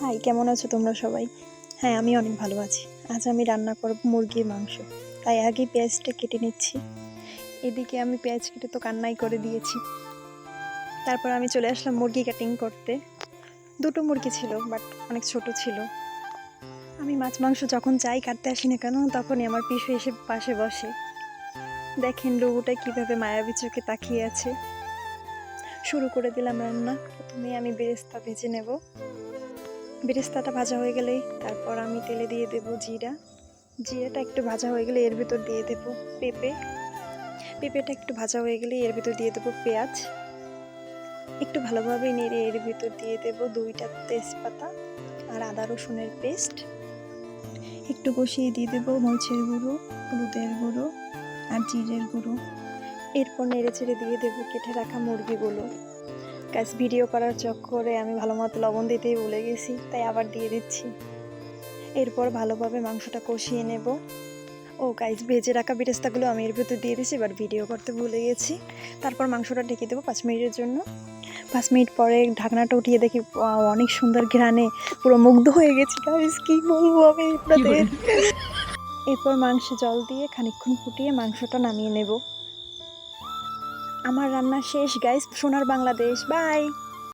High, কেমন আছো তোমরা সবাই? হ্যাঁ আমি অনেক ভালো আছি। আজ আমি রান্না করব মুরগির মাংস। তাই আগে পেঁয়াজটা কেটে নিচ্ছি। এদিকে আমি পেঁয়াজ কেটে তো কান্নাই করে দিয়েছি। তারপর আমি চলে আসলাম মুরগি কাটিং করতে। দুটো মুরগি ছিল বাট অনেক ছোট ছিল। আমি মাছ মাংস যখন চাই কাটতে আসি না কেন, তখনই আমার পিছু এসে পাশে বসে। দেখেন লুগুটা কীভাবে মায়াবী চোখে তাকিয়ে আছে। শুরু করে দিলাম রান্না। প্রথমে আমি বেরেস্তা ভেজে নেব। বেরেস্তাটা ভাজা হয়ে গেলেই তারপর আমি তেলে দিয়ে দেব জিরা। জিরাটা একটু ভাজা হয়ে গেলে এর ভিতর দিয়ে দেব পেঁপে। পেঁপেটা একটু ভাজা হয়ে গেলে এর ভিতর দিয়ে দেবো পেঁয়াজ। একটু ভালোভাবে নেড়ে এর ভিতর দিয়ে দেব দুইটা তেজপাতা আর আদা রসুনের পেস্ট। একটু কষিয়ে দিয়ে দেবো মরিচের গুঁড়ো, হলুদের গুঁড়ো আর জিরের গুঁড়ো। এরপর নেড়ে চেড়ে দিয়ে দেবো কেটে রাখা মুরগিগুলো। গাছ ভিডিও করার চক্করে আমি ভালো মতো লবণ দিতেই ভুলে গেছি তাই আবার দিয়ে দিচ্ছি। এরপর ভালোভাবে মাংসটা কষিয়ে নেব। ও গাইস ভেজে রাখা বিরেস্তাগুলো আমি এর ভিতর দিয়ে দিয়েছি এবার ভিডিও করতে ভুলে গেছি। তারপর মাংসটা ঢেকে দেবো পাঁচ মিনিটের জন্য। পাঁচ মিনিট পরে ঢাকনাটা উঠিয়ে দেখি অনেক সুন্দর ঘ্রাণে পুরো মুগ্ধ হয়ে গেছি গাইস কি বলব আমি আপনাদের? এরপর মাংসে জল দিয়ে খানিকক্ষণ ফুটিয়ে মাংসটা নামিয়ে নেব। আমার রান্না শেষ গাইস সোনার বাংলাদেশ. বাই